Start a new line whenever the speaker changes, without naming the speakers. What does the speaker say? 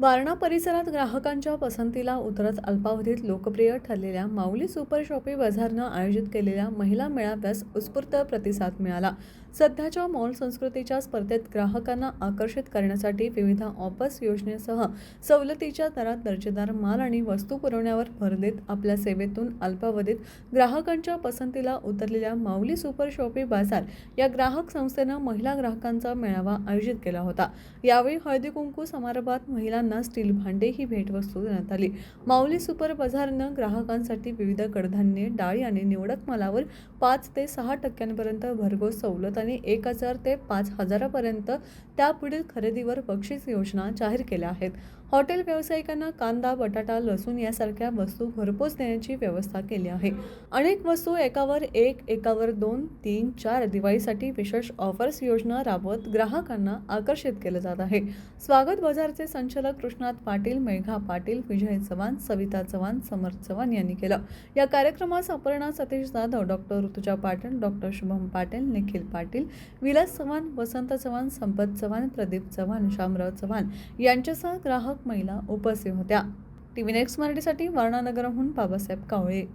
वारणा परिसरात ग्राहकांच्या पसंतीला उतरत अल्पावधीत लोकप्रिय ठरलेल्या माऊली सुपर शॉपी बाजारनं आयोजित केलेल्या महिला मेळाव्यास उत्स्फूर्त प्रतिसाद मिळाला. सध्याच्या मॉल संस्कृतीच्या स्पर्धेत ग्राहकांना आकर्षित करण्यासाठी विविध ऑफर्स योजनेसह सवलतीच्या दरात दर्जेदार माल आणि वस्तू पुरवण्यावर भर देत आपल्या सेवेतून अल्पावधीत ग्राहकांच्या पसंतीला उतरलेल्या माऊली सुपर शॉपी बाजार या ग्राहक संस्थेनं महिला ग्राहकांचा मेळावा आयोजित केला होता. यावेळी हळदी कुंकू समारंभात ग्राहकांना स्टील भांडे ही भेटवस्तू देण्यात आली. माऊली सुपर बाजारनं ग्राहकांसाठी विविध कडधान्ये डाळी आणि निवडक मालावर पाच ते सहा टक्क्यांपर्यंत भरघोस सवलत आणि एक हजार ते पाच हजारापर्यंत त्यापुढील खरेदीवर बक्षीस योजना जाहीर केल्या आहेत. हॉटेल व्यावसायिकांना कांदा बटाटा लसूण यासारख्या वस्तू घरपोच देण्याची व्यवस्था केली आहे. अनेक वस्तू एकावर एक एकावर दोन तीन चार दिवाळीसाठी विशेष ऑफर्स योजना राबवत ग्राहकांना आकर्षित केलं जात आहे. स्वागत बाजारचे संचालक कृष्णात पाटील मेघा पाटील विजय चव्हाण सविता चव्हाण समर्थ चव्हाण यांनी केलं. या कार्यक्रमास अपर्णा सतीश जाधव डॉक्टर ऋतुजा पाटील डॉक्टर शुभम पाटील निखिल पाटील विलास चव्हाण वसंत चव्हाण संपत चव्हाण प्रदीप चव्हाण शामराव चव्हाण यांच्यासह ग्राहक महिला उपस्थित होत्या. टीव्ही नेक्स्ट मराठीसाठी वर्णानगरहून बाबासाहेब कावळे.